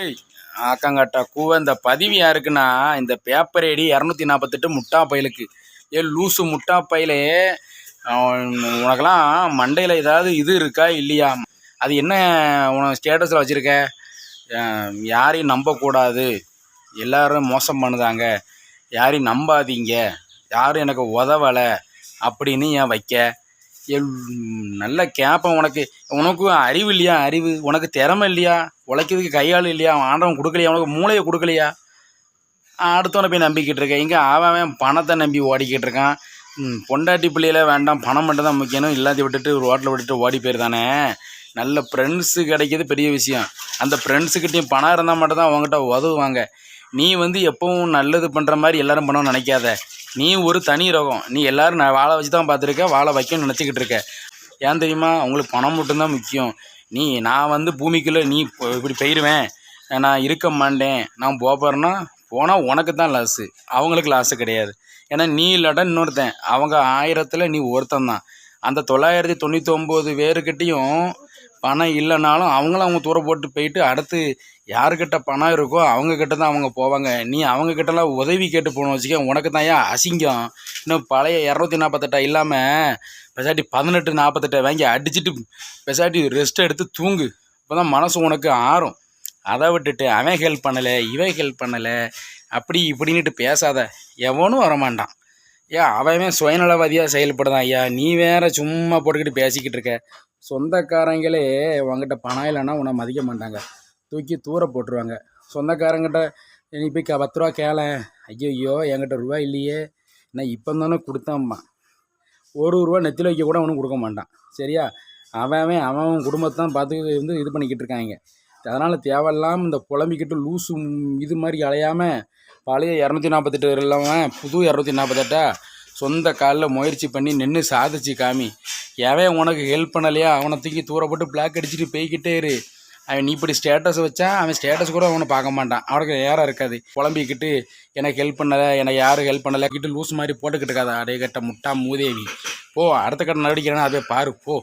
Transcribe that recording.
ஏய் ஆக்கங்காட்டா கூவ. இந்த பதிவு யாருக்குன்னா இந்த பேப்பர் ஐடி இரநூத்தி நாற்பத்தெட்டு முட்டா பயலுக்கு ஏ லூசு முட்டா பயிலே உனக்கெல்லாம் மண்டையில் ஏதாவது இது இருக்கா இல்லையா? அது என்ன உனக்கு ஸ்டேட்டஸில் வச்சுருக்க? யாரையும் நம்பக்கூடாது. எல்லாரும் மோசம் பண்ணுதாங்க. யாரையும் நம்பாதீங்க. யாரும் எனக்கு உதவலை. அப்படின்னு ஏன் வைக்க? எல் நல்ல கேட்பேன் உனக்கு. உனக்கும் அறிவு இல்லையா? அறிவு. உனக்கு திறமை இல்லையா? உழைக்கிறதுக்கு கையாள் இல்லையா? ஆண்டவன் கொடுக்கலையா? உனக்கு மூளையை கொடுக்கலையா? அடுத்தவனை போய் நம்பிக்கிட்டு இருக்கேன் இங்கே அவன் பணத்தை நம்பி ஓடிக்கிட்டு இருக்கான். பொண்டாட்டி பிள்ளையில வேண்டாம். பணம் மட்டும் தான் முக்கியம் இல்லாத விட்டுட்டு ரோட்டில் விட்டுட்டு ஓடி போயிருந்தானே. நல்ல ஃப்ரெண்ட்ஸு கிடைக்கிறது பெரிய விஷயம். அந்த ஃப்ரெண்ட்ஸுக்கிட்டையும் பணம் இருந்தால் மட்டும் தான் அவங்ககிட்ட உதவுவாங்க. நீ வந்து எப்பவும் நல்லது பண்ணுற மாதிரி எல்லாரும் பண்ணணும்னு நினைக்காத. நீ ஒரு தனி ரகம். நீ எல்லோரும் நான் வாழை வச்சு தான் பார்த்துருக்க வாழை வைக்கணும்னு நினச்சிக்கிட்டு இருக்க. ஏன் தெரியுமா? உங்களுக்கு பணம் மட்டும்தான் முக்கியம். நீ நான் வந்து பூமிக்குள்ளே நீ இப்படி போயிடுவேன் நான் இருக்க மாட்டேன். நான் போக போகிறேன்னா போனால் உனக்கு தான் லாஸு அவங்களுக்கு லாஸு கிடையாது. ஏன்னா நீ இல்லாட்டா இன்னொருத்தன். அவங்க ஆயிரத்தில் நீ ஒருத்தன் தான் அந்த தொள்ளாயிரத்தி தொண்ணூற்றி ஒம்பது பேருக்கிட்டேயும் பணம் இல்லைனாலும் அவங்களும் அவங்க தூர போட்டு போயிட்டு அடுத்து யாருக்கிட்ட பணம் இருக்கோ அவங்கக்கிட்ட தான் அவங்க போவாங்க. நீ அவங்கக்கிட்டலாம் உதவி கேட்டு போகணும் வச்சுக்க உனக்கு தான் ஏன் அசிங்கம்? இன்னும் பழைய இரநூத்தி நாற்பத்தெட்டா இல்லாமல் பெசாட்டி பதினெட்டு நாற்பத்தெட்டை வாங்கி அடிச்சுட்டு பெசாட்டி ரெஸ்ட் எடுத்து தூங்கு. இப்போ தான் மனசு உனக்கு ஆறும். அதை விட்டுட்டு அவன் ஹெல்ப் பண்ணலை இவன் ஹெல்ப் பண்ணலை அப்படி இப்படின்னுட்டு பேசாத. எவனும் வரமாட்டான். ஏன் அவன் சுயநலவாதியாக செயல்படுதான் ஐயா. நீ வேற சும்மா போட்டுக்கிட்டு பேசிக்கிட்டு இருக்க. சொந்தக்காரங்களே உங்ககிட்ட பணம் இல்லைன்னா உன்னை மதிக்க மாட்டாங்க. தூக்கி தூர போட்டுருவாங்க. சொந்தக்காரங்கிட்ட நீ போய் க பத்து ரூபா கேள. ஐயோ என்கிட்ட ரூபா இல்லையே. நான் இப்போ தானே கொடுத்தேம்மா ஒரு ரூபா நெத்தில வைக்க கூட அவனும் கொடுக்க மாட்டான். சரியா? அவன் அவன் அவன் குடும்பத்தை தான் பார்த்து வந்து இது பண்ணிக்கிட்டு இருக்காங்க. அதனால் தேவையில்லாமல் இந்த புலம்பிக்கிட்டு லூசு இது மாதிரி அலையாமல் பழைய இரநூத்தி நாற்பத்தெட்டு இல்லாமல் புது இரநூத்தி நாற்பத்தெட்டா சொந்த காலில் முயற்சி பண்ணி நின்று சாதிச்சு காமி. எவன் உனக்கு ஹெல்ப் பண்ணலையா? அவனை தூக்கி தூரப்பட்டு பிளாக் அடிச்சுட்டு போய்கிட்டே இரு. அவன் நீ இப்படி ஸ்டேட்டஸ் வச்சா அவன் ஸ்டேட்டஸ் கூட அவனை பார்க்க மாட்டான். அவனுக்கு நேரம் இருக்காது. புலம்பிக்கிட்டு எனக்கு ஹெல்ப் பண்ணலை எனக்கு யாரும் ஹெல்ப் பண்ணலை. கிட்ட லூஸ் மாதிரி போட்டுக்கிட்டு இருக்காதா. அடைய கட்ட முட்டா மூதேவி. போ அடுத்த கட்ட நடவடிக்கைனா அதே பாரு போ.